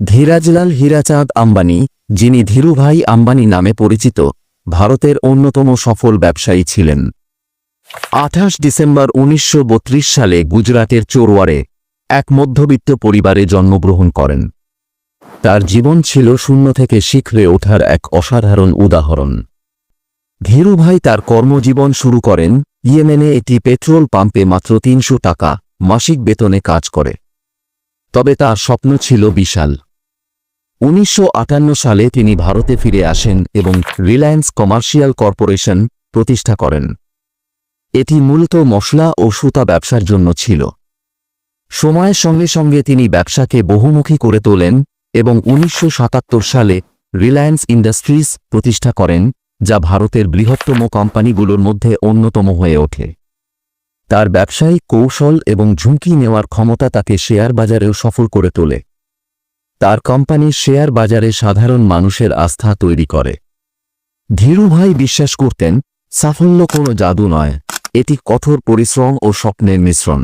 ধীরাজলাল হীরাচাঁদ আম্বানি, যিনি ধীরুভাই আম্বানি নামে পরিচিত, ভারতের অন্যতম সফল ব্যবসায়ী ছিলেন। আঠাশ ডিসেম্বর উনিশশো বত্রিশ সালে গুজরাটের চোরওয়ারে এক মধ্যবিত্ত পরিবারে জন্মগ্রহণ করেন। তার জীবন ছিল শূন্য থেকে শিখরে ওঠার এক অসাধারণ উদাহরণ। ধীরুভাই তার কর্মজীবন শুরু করেন, ইয়েমেনে এটি পেট্রোল পাম্পে মাত্র তিনশো টাকা মাসিক বেতনে কাজ করে। তবে তার স্বপ্ন ছিল বিশাল। উনিশশো আটান্ন সালে তিনি ভারতে ফিরে আসেন এবং রিলায়েন্স কমার্শিয়াল কর্পোরেশন প্রতিষ্ঠা করেন। এটি মূলত মশলা ও সুতা ব্যবসার জন্য ছিল। সময়ের সঙ্গে সঙ্গে তিনি ব্যবসাকে বহুমুখী করে তোলেন এবং উনিশশো সাতাত্তর সালে রিলায়েন্স ইন্ডাস্ট্রিজ প্রতিষ্ঠা করেন, যা ভারতের বৃহত্তম কোম্পানিগুলোর মধ্যে অন্যতম হয়ে ওঠে। তার ব্যবসায়িক কৌশল এবং ঝুঁকি নেওয়ার ক্ষমতা তাকে শেয়ার বাজারেও সফল করে তোলে। তার কোম্পানি শেয়ার বাজারে সাধারণ মানুষের আস্থা তৈরি করে। ধীরুভাই বিশ্বাস করতেন, সাফল্য কোনো জাদু নয়, এটি কঠোর পরিশ্রম ও স্বপ্নের মিশ্রণ।